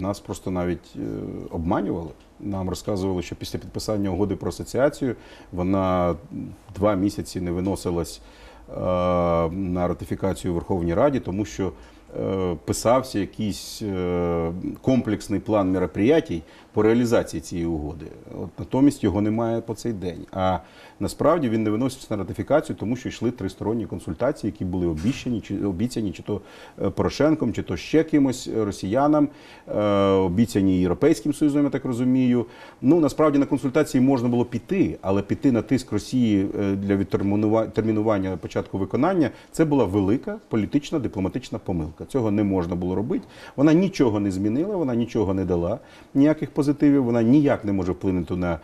нас просто навіть е, обманювали. Нам розказували, що після підписання угоди про асоціацію вона два місяці не виносилась е, на ратифікацію у Верховній Раді, тому що е, писався якийсь комплексний план мероприятій по реалізації цієї угоди. От натомість його немає по цей день. А насправді він не виносився на ратифікацію, тому що йшли тристоронні консультації, які були обіцяні, чи обіцяні, чи то е, Порошенком, чи то ще кимось е, росіянам, е, обіцяні Європейським Союзом, я так розумію. Ну насправді на консультації можна було піти, але піти на тиск Росії для відтермінува- термінування початку виконання це була велика політична дипломатична помилка. Цього не можна було робити. Вона нічого не змінила, вона нічого не дала, ніяких позитивів. Вона ніяк не може вплинути на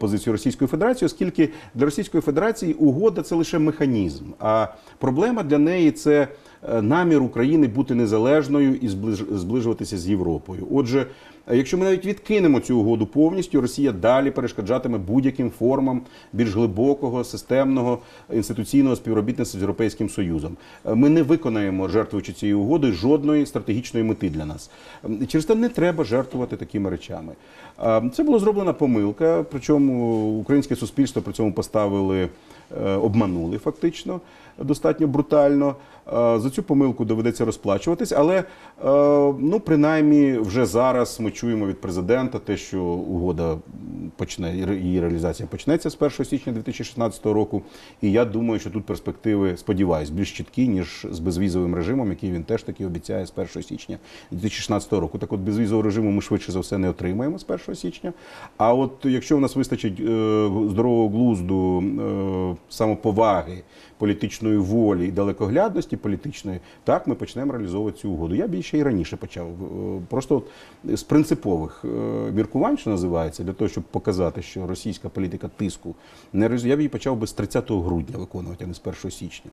позицію Російської Федерації, оскільки для Російської Федерації угода це лише механізм. А проблема для неї це е, намір України бути незалежною і зближуватися з Європою. Отже, е, якщо ми навіть відкинемо цю угоду повністю, Росія далі перешкоджатиме будь-яким формам більш глибокого, системного інституційного співробітництва з Європейським Союзом. Е, Ми не виконаємо, жертвуючи цією угодою, жодної стратегічної мети для нас. Ем, Через те не треба жертвувати такими речами. Е, Це була зроблена помилка, причому українське суспільство при цьому поставили, е, обманули фактично достатньо брутально. Е, За цю помилку доведеться розплачуватись, але е, ну принаймні вже зараз ми чуємо від президента те, що угода почне її реалізація почнеться з 1 січня 2016 року. І я думаю, що тут перспективи, сподіваюсь, більш чіткі ніж з безвізовим режимом, який він теж таки обіцяє з 1 січня 2016 року. Так, от безвізового режиму ми швидше за все не отримаємо з 1 січня. А от якщо в нас вистачить е, здорового глузду, е, самоповаги, політичної волі і далекоглядності політичної, так ми почнемо реалізовувати цю угоду. Я б її ще й раніше почав. Е, Просто от з принципових міркувань, що називається, для того, щоб показати, що російська політика тиску не реалізує, я б її почав би з 30 грудня виконувати, а не з 1 січня.